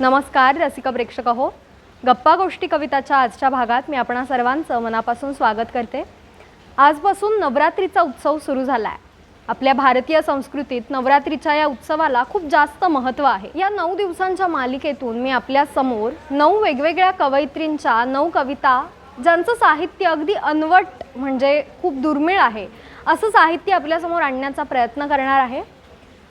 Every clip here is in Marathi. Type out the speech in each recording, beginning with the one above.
नमस्कार रसिका प्रेक्षक हो गप्पा गोष्टी कविताच्या आजच्या भागात मी आपणा सर्वांचं मनापासून स्वागत करते. आजपासून नवरात्रीचा उत्सव सुरू झाला आहे आपल्या भारतीय संस्कृतीत नवरात्रीच्या या उत्सवाला खूप जास्त महत्त्व आहे. या नऊ दिवसांच्या मालिकेतून मी आपल्यासमोर नऊ वेगवेगळ्या कवयित्रींच्या नऊ कविता ज्यांचं साहित्य अगदी अनवट म्हणजे खूप दुर्मिळ आहे असं साहित्य आपल्यासमोर आणण्याचा प्रयत्न करणार आहे.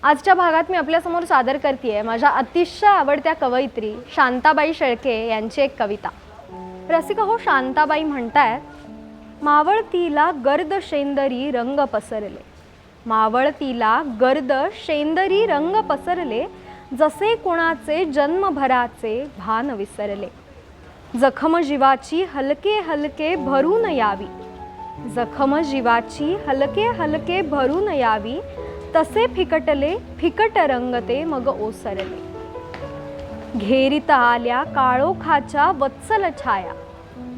आजच्या भागात मी आपल्यासमोर सादर करते माझ्या अतिशय आवडत्या कवयित्री शांताबाई शेळके यांची एक कविता. रसिका हो शांताबाई म्हणतायत मावळतीला गर्द शेंदरी रंग पसरले. मावळतीला गर्द शेंदरी रंग पसरले जसे कुणाचे जन्मभराचे भान विसरले. जखम जीवाची हलके हलके भरून यावी. जखम जीवाची हलके हलके भरून यावी. तसे फिकटले फिकट रंगते मग ओसरले. घेरित आल्या काळोखाच्या वत्सल छाया.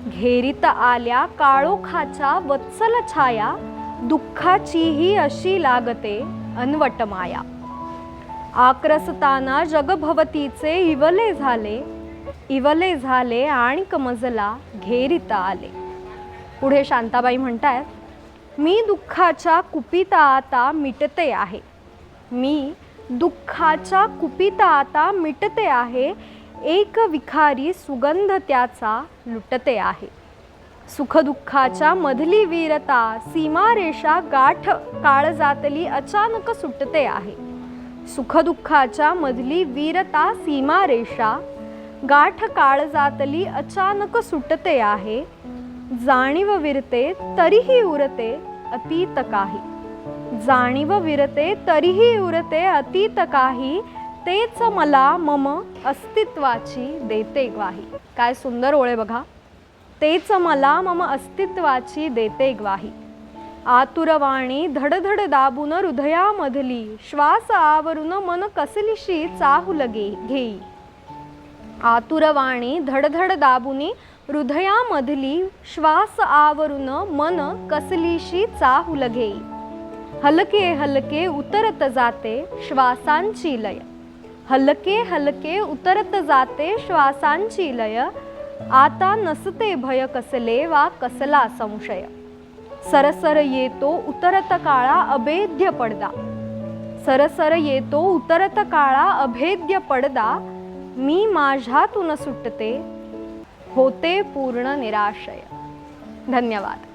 घेरित आल्या काळोखाच्या वत्सल छाया दुःखाचीही अशी लागते अनवट माया. आक्रसताना जगभवतीचे इवले झाले इवले झाले आणि कमजला घेरित आले. पुढे शांताबाई म्हणतायत मी दुःखाच्या कुपिता आता मिटते आहे. मी दुःखाच्या कुपिता आता मिटते आहे. एक विखारी सुगंध त्याचा लुटते आहे. सुखदुःखाच्या मधली वीरता सीमारेषा गाठ काळजातली अचानक सुटते आहे. सुखदुःखाच्या मधली वीरता सीमारेषा गाठ काळजातली अचानक सुटते आहे. जाणीव विरते तरीही उरते. अतीत काही जाणीव विरते तरीही उरते अतीत काही तेच मला मम अस्तित्वाची देते ग्वाही. काय सुंदर ओळे बघा. तेच मला मम अस्तित्वाची देते ग्वाही. आतुरवाणी धडधड दाबून हृदयामधली श्वास आवरून मन कसलीशी चाहू लगे घेई. आतुरवाणी धडधड दाबुनी हृदयामधली श्वास आवरून मन कसलीशी चाहूल घेई. हलके हलके उतरत जाते श्वासांची लय. हलके हलके उतरत जाते श्वासांची लय. आता नसते भय कसले वा कसला संशय. सरसर येतो उतरत काळा अभेद्य पडदा. सरसर येतो उतरत काळा अभेद्य पडदा. मी माझ्यातून सुटते होते पूर्ण निराशय. धन्यवाद.